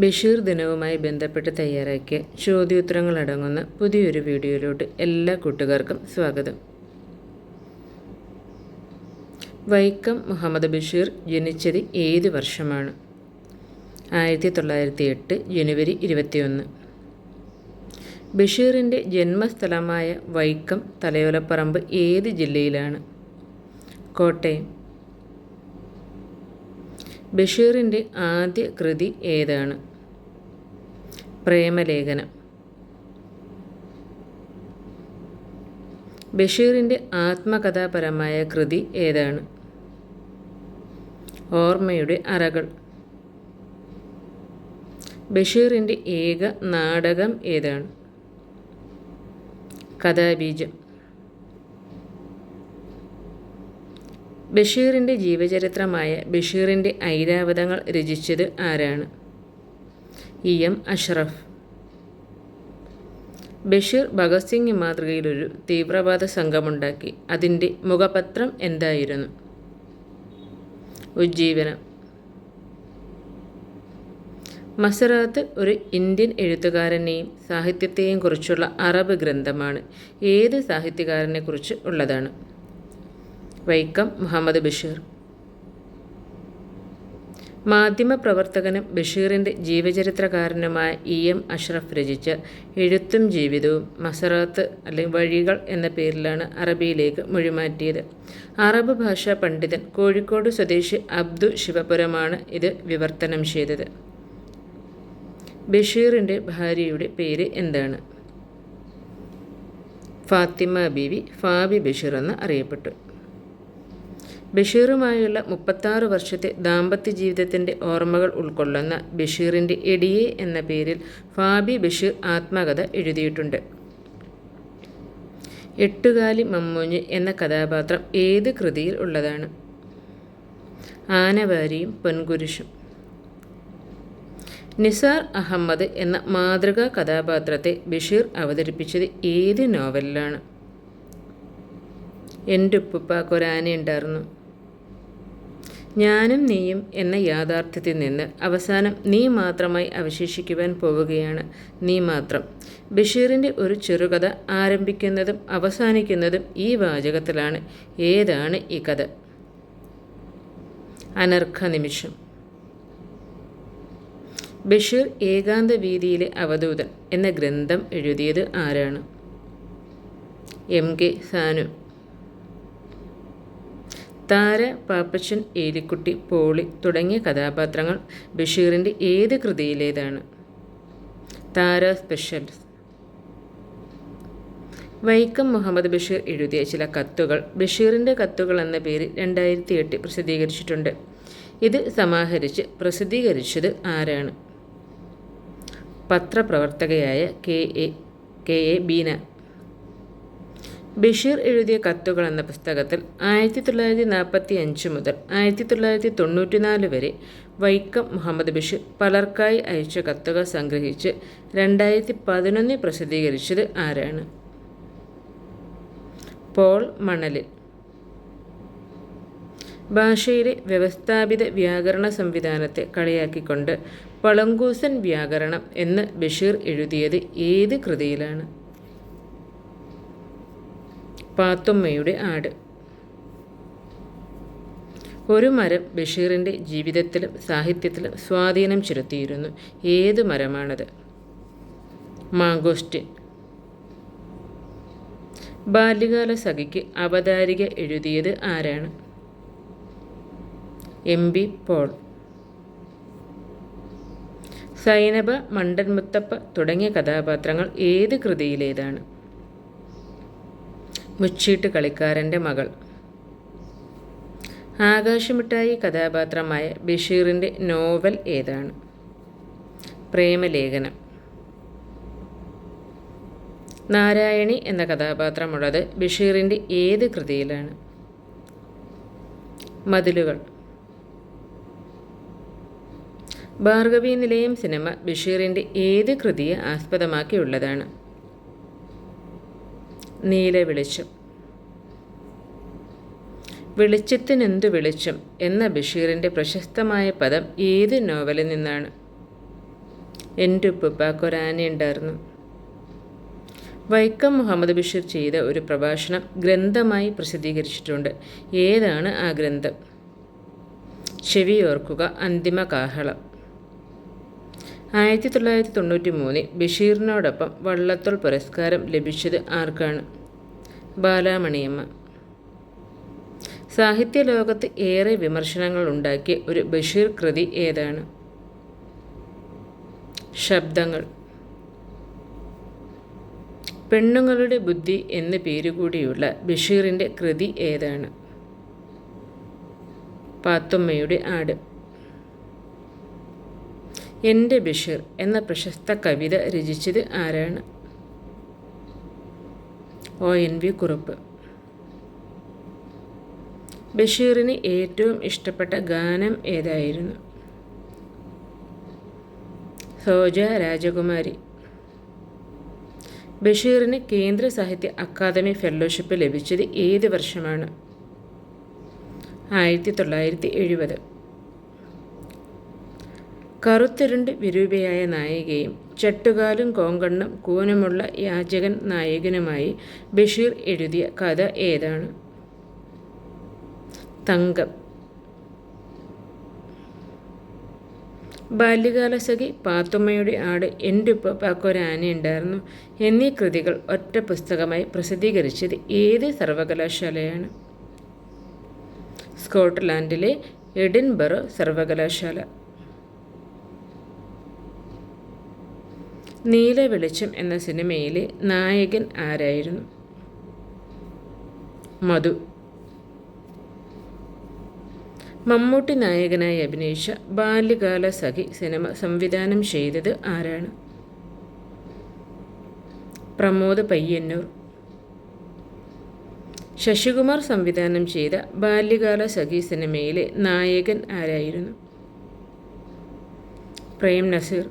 ബഷീർ ദിനവുമായി ബന്ധപ്പെട്ട് തയ്യാറാക്കിയ ചോദ്യോത്തരങ്ങളടങ്ങുന്ന പുതിയൊരു വീഡിയോയിലോട്ട് എല്ലാ കൂട്ടുകാർക്കും സ്വാഗതം. വൈക്കം മുഹമ്മദ് ബഷീർ ജനിച്ചത് ഏത് വർഷമാണ്? ആയിരത്തി തൊള്ളായിരത്തി എട്ട് ജനുവരി ഇരുപത്തിയൊന്ന്. ബഷീറിന്റെ ജന്മസ്ഥലമായ വൈക്കം തലയോലപ്പറമ്പ് ഏത് ജില്ലയിലാണ്? കോട്ടയം ബഷീറിന്റെ ആദ്യ കൃതി ഏതാണ്? പ്രേമലേഖനം. ബഷീറിന്റെ ആത്മകഥാപരമായ കൃതി ഏതാണ്? ഓർമ്മയുടെ അറകൾ. ബഷീറിന്റെ ഏക നാടകം ഏതാണ്? കഥാബീജം. ബഷീറിന്റെ ജീവചരിത്രമായ ബഷീറിന്റെ ഐരാവതങ്ങൾ രചിച്ചത് ആരാണ്? ഇ. എം. അഷ്റഫ്. ബഷീർ ഭഗത് സിംഗ് മാതൃകയിലൊരു തീവ്രവാദ സംഘമുണ്ടാക്കി. അതിന്റെ മുഖപത്രം എന്തായിരുന്നു? ഉജ്ജീവനം. മസറാത്ത് ഒരു ഇന്ത്യൻ എഴുത്തുകാരനെയും സാഹിത്യത്തെയും കുറിച്ചുള്ള അറബ് ഗ്രന്ഥമാണ്. ഏത് സാഹിത്യകാരനെക്കുറിച്ച് ഉള്ളതാണ്? വൈക്കം മുഹമ്മദ് ബഷീർ. മാധ്യമപ്രവർത്തകനും ബഷീറിന്റെ ജീവചരിത്രകാരനുമായ ഇ എം അഷ്റഫ് രചിച്ച എഴുത്തും ജീവിതവും മസറാത്ത് അല്ലെങ്കിൽ വഴികൾ എന്ന പേരിലാണ് അറബിയിലേക്ക് മൊഴിമാറ്റിയത്. അറബ് ഭാഷാ പണ്ഡിതൻ കോഴിക്കോട് സ്വദേശി അബ്ദു ശിവപുരമാണ് ഇത് വിവർത്തനം ചെയ്തത്. ബഷീറിന്റെ ഭാര്യയുടെ പേര് എന്താണ്? ഫാത്തിമ ബീവി ഫാബി ബഷീർ എന്ന് അറിയപ്പെട്ടു. ബഷീറുമായുള്ള മുപ്പത്താറ് വർഷത്തെ ദാമ്പത്യ ജീവിതത്തിന്റെ ഓർമ്മകൾ ഉൾക്കൊള്ളുന്ന ബഷീറിന്റെ എടിയെ എന്ന പേരിൽ ഫാബി ബഷീർ ആത്മകഥ എഴുതിയിട്ടുണ്ട്. എട്ടുകാലി മമ്മൂഞ്ഞ് എന്ന കഥാപാത്രം ഏത് കൃതിയിൽ ഉള്ളതാണ്? ആനവാരിയും പൊൻകുരിശും നിസാർ അഹമ്മദ് എന്ന മാതൃകാ കഥാപാത്രത്തെ ബഷീർ അവതരിപ്പിച്ചത് ഏത് നോവലിലാണ്? എന്റെ ഉപ്പുപ്പാക്കൊരാനയുണ്ടായിരുന്നു ഞാനും നീയും എന്ന യാഥാർത്ഥ്യത്തിൽ നിന്ന് അവസാനം നീ മാത്രമായി അവശേഷിക്കുവാൻ പോവുകയാണ് നീ മാത്രം. ബഷീറിന്റെ ഒരു ചെറുകഥ ആരംഭിക്കുന്നതും അവസാനിക്കുന്നതും ഈ വാചകത്തിലാണ്. ഏതാണ് ഈ കഥ? അനർഘ നിമിഷം. ബഷീർ ഏകാന്ത വീതിയിലെ അവധൂതൻ എന്ന ഗ്രന്ഥം എഴുതിയത് ആരാണ്? M K Sanu. താര പാപ്പച്ചൻ ഏലിക്കുട്ടി പോളി തുടങ്ങിയ കഥാപാത്രങ്ങൾ ബഷീറിന്റെ ഏത് കൃതിയിലേതാണ്? താര സ്പെഷ്യൽ. വൈക്കം മുഹമ്മദ് ബഷീർ എഴുതിയ ചില കത്തുകൾ ബഷീറിന്റെ കത്തുകൾ എന്ന പേരിൽ രണ്ടായിരത്തി എട്ടിൽ പ്രസിദ്ധീകരിച്ചിട്ടുണ്ട്. ഇത് സമാഹരിച്ച് പ്രസിദ്ധീകരിച്ചത് ആരാണ്? പത്രപ്രവർത്തകയായ K A K A Beena Basheer എഴുതിയ കത്തുകൾ എന്ന പുസ്തകത്തിൽ ആയിരത്തി തൊള്ളായിരത്തി നാൽപ്പത്തി അഞ്ച് മുതൽ ആയിരത്തി തൊള്ളായിരത്തി തൊണ്ണൂറ്റിനാല് വരെ വൈക്കം മുഹമ്മദ് ബഷീർ പലർക്കായി അയച്ച കത്തുകൾ സംഗ്രഹിച്ച് രണ്ടായിരത്തി പതിനൊന്നിൽ പ്രസിദ്ധീകരിച്ചത് ആരാണ്? പോൾ മണലിൽ. ഭാഷയിലെ വ്യവസ്ഥാപിത വ്യാകരണ സംവിധാനത്തെ കളിയാക്കിക്കൊണ്ട് പളങ്കൂസൻ വ്യാകരണം എന്ന് ബഷീർ എഴുതിയത് ഏത് കൃതിയിലാണ്? പാത്തുമ്മയുടെ ആട്. ഒരു മരം ബഷീറിന്റെ ജീവിതത്തിലും സാഹിത്യത്തിലും സ്വാധീനം ചെലുത്തിയിരുന്നു. ഏത് മരമാണത്? മാങ്കോസ്റ്റിൻ ബാല്യകാല സഖിക്ക് അവതാരിക എഴുതിയത് ആരാണ്? M B Paul. സൈനബ മണ്ടൻ മുത്തപ്പ തുടങ്ങിയ കഥാപാത്രങ്ങൾ ഏത് കൃതിയിലേതാണ്? മുച്ചീട്ട് കളിക്കാരന്റെ മകൾ. ആകാശമിട്ടായി കഥാപാത്രമായ ബഷീറിന്റെ നോവൽ ഏതാണ്? പ്രേമലേഖനം. നാരായണി എന്ന കഥാപാത്രമുള്ളത് ബഷീറിന്റെ ഏത് കൃതിയിലാണ്? മതിലുകൾ. ഭാർഗവി നിലയം സിനിമ ബഷീറിന്റെ ഏത് കൃതിയെ ആസ്പദമാക്കിയുള്ളതാണ്? നീല വെളിച്ചം. വെളിച്ചത്തിനെന്തു വെളിച്ചം എന്ന ബഷീറിന്റെ പ്രശസ്തമായ പദം ഏത് നോവലിൽ നിന്നാണ്? എന്റെ ഉപ്പുപ്പാക്ക് ഉണ്ടായിരുന്നു. വൈക്കം മുഹമ്മദ് ബഷീർ ചെയ്ത ഒരു പ്രഭാഷണം ഗ്രന്ഥമായി പ്രസിദ്ധീകരിച്ചിട്ടുണ്ട്. ഏതാണ് ആ ഗ്രന്ഥം? ചെവിയോർക്കുക അന്തിമ കാഹളം. ആയിരത്തി തൊള്ളായിരത്തി തൊണ്ണൂറ്റി മൂന്നിൽ ബഷീറിനോടൊപ്പം വള്ളത്തോൾ പുരസ്കാരം ലഭിച്ചത് ആർക്കാണ്? ബാലാമണിയമ്മ. സാഹിത്യ ലോകത്ത് ഏറെ വിമർശനങ്ങൾ ഉണ്ടാക്കിയ ഒരു ബഷീർ കൃതി ഏതാണ്? ശബ്ദങ്ങൾ. പെണ്ണുങ്ങളുടെ ബുദ്ധി എന്ന പേരുകൂടിയുള്ള ബഷീറിന്റെ കൃതി ഏതാണ്? പാത്തുമ്മയുടെ ആട്. എന്റെ ബഷീർ എന്ന പ്രശസ്ത കവിത രചിച്ചത് ആരാണ്? ഒ. എൻ. വി. കുറുപ്പ്. ബഷീറിന് ഏറ്റവും ഇഷ്ടപ്പെട്ട ഗാനം ഏതായിരുന്നു? സോജ രാജകുമാരി. ബഷീറിന് കേന്ദ്ര സാഹിത്യ അക്കാദമി ഫെലോഷിപ്പ് ലഭിച്ചത് ഏത് വർഷമാണ്? ആയിരത്തി തൊള്ളായിരത്തി എഴുപത്. കറുത്തിരുണ്ട് വിരൂപയായ നായികയും ചട്ടുകാലും കോങ്കണ്ണും കൂനമുള്ള യാചകൻ നായകനുമായി ബഷീർ എഴുതിയ കഥ ഏതാണ്? തങ്കം. ബാല്യകാലസഖി പാത്തുമ്മയുടെ ആട് എന്റെ ഉപ്പാക്കൊരാനയുണ്ടായിരുന്നു എന്നീ കൃതികൾ ഒറ്റ പുസ്തകമായി പ്രസിദ്ധീകരിച്ചത് ഏത് സർവകലാശാലയാണ്? സ്കോട്ട്ലാൻഡിലെ എഡിൻബറോ സർവകലാശാല. നീല വെളിച്ചം എന്ന സിനിമയിലെ നായകൻ ആരായിരുന്നു? മധു. മമ്മൂട്ടി നായകനായി അഭിനയിച്ച ബാല്യകാല സഖി സിനിമ സംവിധാനം ചെയ്തത് ആരാണ്? പ്രമോദ് പയ്യന്നൂർ. ശശികുമാർ സംവിധാനം ചെയ്ത ബാല്യകാല സഖി സിനിമയിലെ നായകൻ ആരായിരുന്നു? പ്രേം നസീർ.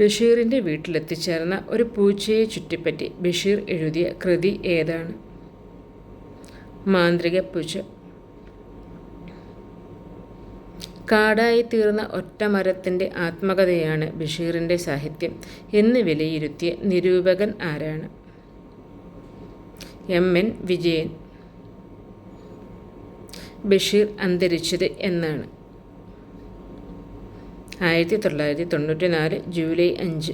ബഷീറിന്റെ വീട്ടിലെത്തിച്ചേർന്ന ഒരു പൂച്ചയെ ചുറ്റിപ്പറ്റി ബഷീർ എഴുതിയ കൃതി ഏതാണ്? മാന്ത്രിക പൂച്ച. കാടായി തീർന്ന ഒറ്റമരത്തിന്റെ ആത്മകഥയാണ് ബഷീറിന്റെ സാഹിത്യം എന്ന് വിലയിരുത്തിയ നിരൂപകൻ ആരാണ്? എം. എൻ. വിജയൻ. ബഷീർ അന്തരിച്ചത് എന്നാണ്. ആയിരത്തി തൊള്ളായിരത്തി തൊണ്ണൂറ്റി നാല് ജൂലൈ അഞ്ച്.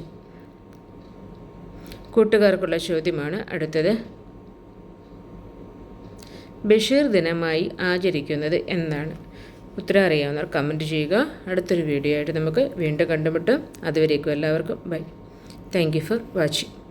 കൂട്ടുകാർക്കുള്ള ചോദ്യമാണ് അടുത്തത്. ബഷീർ ദിനമായി ആചരിക്കുന്നത് എന്നാണ്. ഉത്തരം അറിയാവുന്നവർ കമന്റ് ചെയ്യുക. അടുത്തൊരു വീഡിയോ ആയിട്ട് നമുക്ക് വീണ്ടും കണ്ടുമുട്ടാം. അതുവരേക്കും എല്ലാവർക്കും bye thank you for watching